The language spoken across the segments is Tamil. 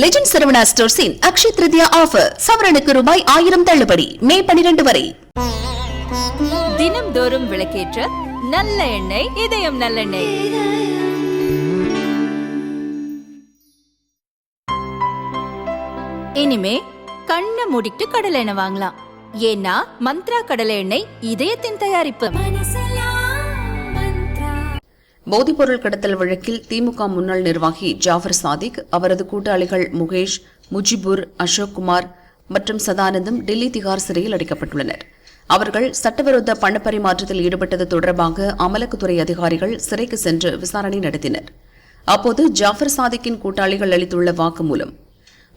லெஜண்ட் சரவணா ஸ்டோர்ஸின் அக்ஷய் திருதியா ஆஃபர் சவரனுக்கு ரூபாய் ஆயிரம் தள்ளுபடி மே பனிரெண்டு வரை. தினம்தோறும் விளக்கேற்ற நல்ல எண்ணெய் இதயம் நல்லெண்ணெய் இனிமே கண்ணை மூடிட்டு கடலை எண்ணெய் வாங்கலாம். ஏன்னா மந்த்ரா கடலை எண்ணெய் இதயத்தின் தயாரிப்பு. போதைப்பொருள் கடத்தல் வழக்கில் திமுக முன்னாள் நிர்வாகி ஜாஃபர் சாதிக் அவரது கூட்டாளிகள் முகேஷ் முஜிபுர் அசோக்குமார் மற்றும் சதானந்தம் டெல்லி திகார் சிறையில் அடைக்கப்பட்டுள்ளனர். அவர்கள் சட்டவிரோத பணப்பரிமாற்றத்தில் ஈடுபட்டது தொடர்பாக அமலாக்கத்துறை அதிகாரிகள் சிறைக்கு சென்று விசாரணை நடத்தினர். அப்போது ஜாஃபர் சாதிக்கின் கூட்டாளிகள் அளித்துள்ள வாக்குமூலம்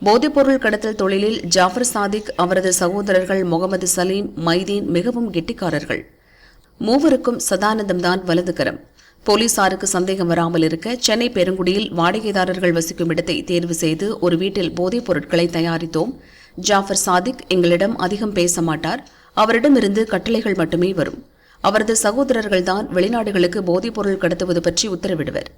போதைப்பொருள் கடத்தல் தொழிலில் ஜாஃபர் சாதிக் அவரது சகோதரர்கள் முகமது சலீம் மைதீன் மிகவும் கெட்டிக்காரர்கள். மூவருக்கும் சதானந்தம்தான் வலதுகரம். போலீசாருக்கு சந்தேகம் வராமல் இருக்க சென்னை பெருங்குடியில் வாடகைதாரர்கள் வசிக்கும் இடத்தை தேர்வு செய்து ஒரு வீட்டில் போதைப் பொருட்களை தயாரித்தோம். ஜாஃபர் சாதிக் எங்களிடம் அதிகம் பேச மாட்டார். அவரிடமிருந்து கட்டளைகள் மட்டுமே வரும். அவரது சகோதரர்கள்தான் வெளிநாடுகளுக்கு போதைப் பொருள் கடத்துவது பற்றி உத்தரவிடுவர்.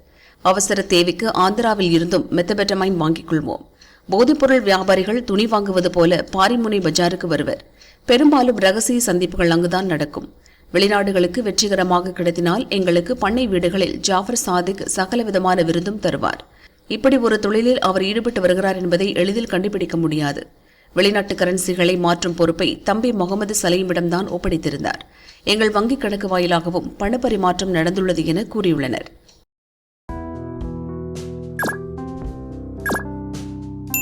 அவசர தேவைக்கு ஆந்திராவில் இருந்தும் மெத்தபெட்டமைன் வாங்கிக் கொள்வோம். போதைப்பொருள் வியாபாரிகள் துணி வாங்குவது போல பாரிமுனை பஜாருக்கு வருவர். பெரும்பாலும் ரகசிய சந்திப்புகள் அங்குதான் நடக்கும். வெளிநாடுகளுக்கு வெற்றிகரமாக கிடைத்தினால் எங்களுக்கு பண்ணை வீடுகளில் ஜாஃபர் சாதிக் சகலவிதமான விருந்தும் தருவார். இப்படி ஒரு தொழிலில் அவர் ஈடுபட்டு வருகிறார் என்பதை எளிதில் கண்டுபிடிக்க முடியாது. வெளிநாட்டு கரன்சிகளை மாற்றும் பொறுப்பை தம்பி முகமது சலீமிடம்தான் ஒப்படைத்திருந்தார். எங்கள் வங்கிக் கணக்கு வாயிலாகவும் பணப்பரிமாற்றம் நடந்துள்ளது என கூறியுள்ளனர்.